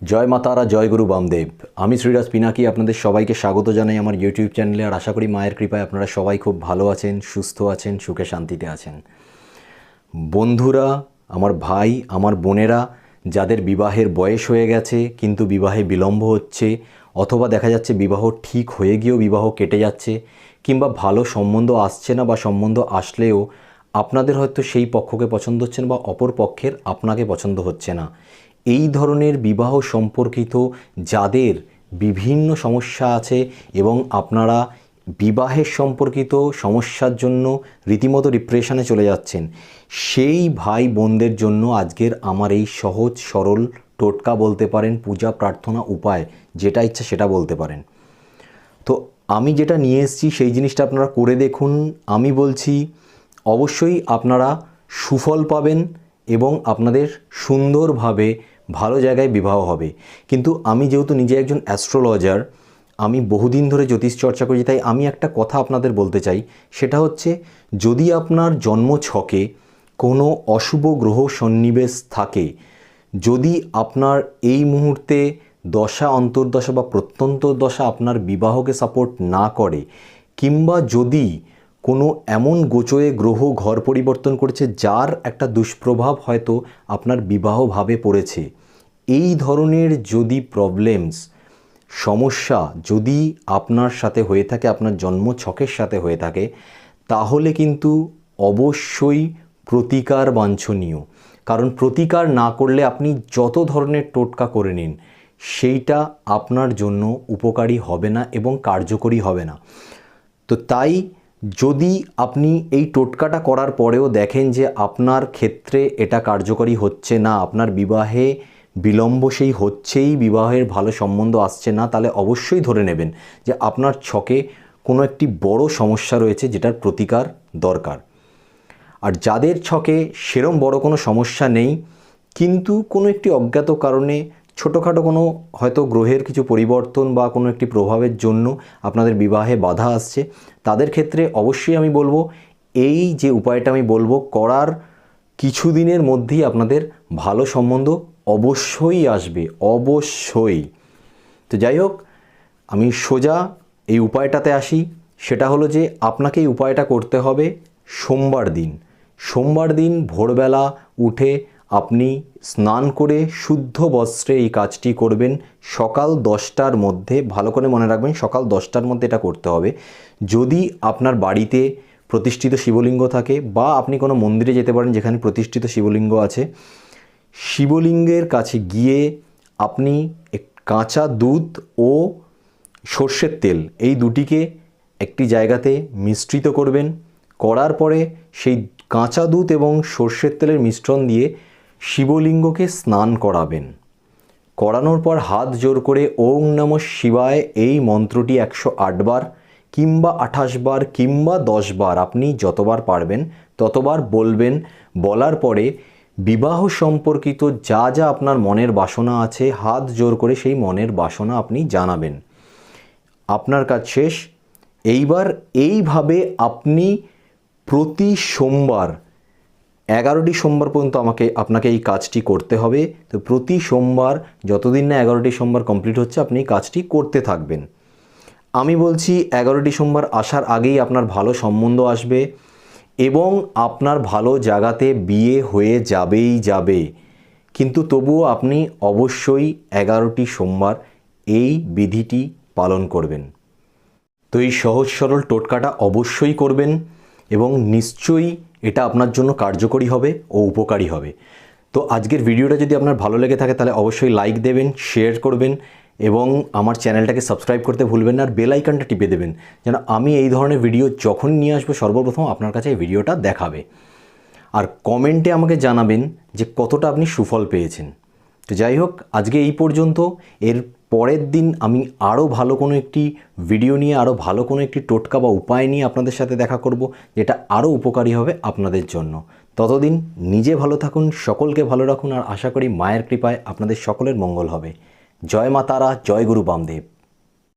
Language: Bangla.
জয় মাতারা জয় গুরু বামদেব। আমি শ্রীরাজ পিনাকি, আপনাদের সবাইকে স্বাগত জানাই আমার ইউটিউব চ্যানেলে, আর আশা করি মায়ের কৃপায় আপনারা সবাই খুব ভালো আছেন, সুস্থ আছেন, সুখে শান্তিতে আছেন। বন্ধুরা, আমার ভাই, আমার বোনেরা, যাদের বিবাহের বয়স হয়ে গেছে, কিন্তু বিবাহে বিলম্ব হচ্ছে, অথবা দেখা যাচ্ছে বিবাহ ঠিক হয়ে গিয়েও বিবাহ কেটে যাচ্ছে, কিংবা ভালো সম্বন্ধ আসছে না বা সম্বন্ধ আসলেও আপনাদের হয়তো সেই পক্ষকে পছন্দ হচ্ছে না বা অপর পক্ষের আপনাকে পছন্দ হচ্ছে না। এই ধরনের বিবাহ সম্পর্কিত যাদের বিভিন্ন সমস্যা আছে এবং আপনারা বিবাহের সম্পর্কিত সমস্যার জন্য রীতিমতো ডিপ্রেশনে চলে যাচ্ছেন, সেই ভাই বোনদের জন্য আজকের আমার এই সহজ, সরল, টোটকা বলতে পারেন, পূজা, প্রার্থনা উপায়, যেটা ইচ্ছা সেটা বলতে পারেন। তো আমি যেটা নিয়ে এসেছি, সেই জিনিসটা আপনারা করে দেখুন। আমি বলছি, অবশ্যই আপনারা সুফল পাবেন এবং আপনাদের সুন্দরভাবে ভালো জায়গায় বিবাহ হবে। কিন্তু আমি যেহেতু নিজে একজন অ্যাস্ট্রোলজার আমি বহুদিন ধরে জ্যোতিষ চর্চা করি তাই আমি একটা কথা আপনাদের বলতে চাই। সেটা হচ্ছে, যদি আপনার জন্ম ছকে কোনো অশুভ গ্রহ সন্নিবেশ থাকে, যদি আপনার এই মুহূর্তে দশা, অন্তর্দশা বা প্রত্যন্ত দশা আপনার বিবাহকে সাপোর্ট না করে, কিংবা যদি কোনো এমন গোচয়ে গ্রহ ঘর পরিবর্তন করেছে যার একটা দুষ্প্রভাব হয়তো আপনার বিবাহভাবে পড়েছে। এই ধরনের যদি প্রবলেমস সমস্যা যদি আপনার সাথে হয়ে থাকে, আপনার জন্ম ছকের সাথে হয়ে থাকে, তাহলে কিন্তু অবশ্যই প্রতিকার বাঞ্ছনীয়। কারণ প্রতিকার না করলে আপনি যত ধরনের টোটকা করে নিন, সেইটা আপনার জন্য উপকারী হবে না এবং কার্যকরী হবে না। তো তাই যদি আপনি এই টোটকাটা করার পরেও দেখেন যে আপনার ক্ষেত্রে এটা কার্যকরী হচ্ছে না, আপনার বিবাহে বিলম্ব সেই হচ্ছেই, বিবাহের ভালো সম্বন্ধ আসছে না, তাহলে অবশ্যই ধরে নেবেন যে আপনার ছকে কোনো একটি বড় সমস্যা রয়েছে যেটার প্রতিকার দরকার। আর যাদের ছকে সেরম বড় কোনো সমস্যা নেই, কিন্তু কোনো একটি অজ্ঞাত কারণে ছোটোখাটো কোনো হয়তো গ্রহের কিছু পরিবর্তন বা কোনো একটি প্রভাবের জন্য আপনাদের বিবাহে বাধা আসছে, তাদের ক্ষেত্রে অবশ্যই আমি বলব, এই যে উপায়টা আমি বলব, করার কিছুদিনের মধ্যেই আপনাদের ভালো সম্বন্ধ অবশ্যই আসবে, অবশ্যই। তো যাই হোক, আমি সোজা এই উপায়টাতে আসি, সেটা হলো যে আপনাকে এই উপায়টা করতে হবে সোমবার দিন। সোমবার দিন ভোরবেলা উঠে আপনি স্নান করে শুদ্ধ বস্ত্রে এই কাজটি করবেন। সকাল দশটার মধ্যে, ভালো করে মনে রাখবেন, সকাল দশটার মধ্যে এটা করতে হবে। যদি আপনার বাড়িতে প্রতিষ্ঠিত শিবলিঙ্গ থাকে বা আপনি কোনো মন্দিরে যেতে পারেন যেখানে প্রতিষ্ঠিত শিবলিঙ্গ আছে, শিবলিঙ্গের কাছে গিয়ে আপনি কাঁচা দুধ ও সর্ষের তেল, এই দুটিকে একটি জায়গাতে মিশ্রিত করবেন। করার পরে সেই কাঁচা দুধ এবং সর্ষের তেলের মিশ্রণ দিয়ে শিবলিঙ্গকে স্নান করাবেন। করানোর পর হাত জোর করে ওং নম শিবায় এই মন্ত্রটি একশো বার কিংবা আঠাশ বার কিংবা দশ বার আপনি যতবার পারবেন ততবার বলবেন। বলার পরে বিবাহ সম্পর্কিত যা যা আপনার মনের বাসনা আছে, হাত জোর করে সেই মনের বাসনা আপনি জানাবেন। আপনার কাজ শেষ। এইবার এইভাবে আপনি প্রতি সোমবার এগারোটি সোমবার পর্যন্ত আমাকে, আপনাকে এই কাজটি করতে হবে। তো প্রতি সোমবার যতদিন না এগারোটি সোমবার কমপ্লিট হচ্ছে, আপনি কাজটি করতে থাকবেন। আমি বলছি এগারোটি সোমবার আসার আগেই আপনার ভালো সম্বন্ধ আসবে এবং আপনার ভালো জায়গাতে বিয়ে হয়ে যাবেই যাবে। কিন্তু তবুও আপনি অবশ্যই এগারোটি সোমবার এই বিধিটি পালন করবেন। তো এই সহজ সরল টোটকাটা অবশ্যই করবেন এবং নিশ্চয়ই এটা আপনার জন্য কার্যকরী হবে ও উপকারী হবে। তো আজকের ভিডিওটা যদি আপনার ভালো লেগে থাকে তাহলে অবশ্যই লাইক দেবেন শেয়ার করবেন এবং আমার চ্যানেলটাকে সাবস্ক্রাইব করতে ভুলবেন না আর বেল আইকনটা টিপে দেবেন যেন আমি এই ধরনের ভিডিও যখন নিয়ে আসব সর্বপ্রথম আপনার কাছে এই ভিডিওটা দেখাবে। আর কমেন্টে আমাকে জানাবেন যে কতটা আপনি সুফল পেয়েছেন। তো যাই হোক, আজকে এই পর্যন্ত। এর পরের দিন আমি আরও ভালো কোনো একটি ভিডিও নিয়ে আরও ভালো কোনো একটি টোটকা বা উপায় নিয়ে আপনাদের সাথে দেখা করব, যেটা আরও উপকারী হবে আপনাদের জন্য। ততদিন নিজে ভালো থাকুন, সকলকে ভালো রাখুন, আর আশা করি মায়ের কৃপায় আপনাদের সকলের মঙ্গল হবে। জয় মা তারা, জয় গুরু বামদেব।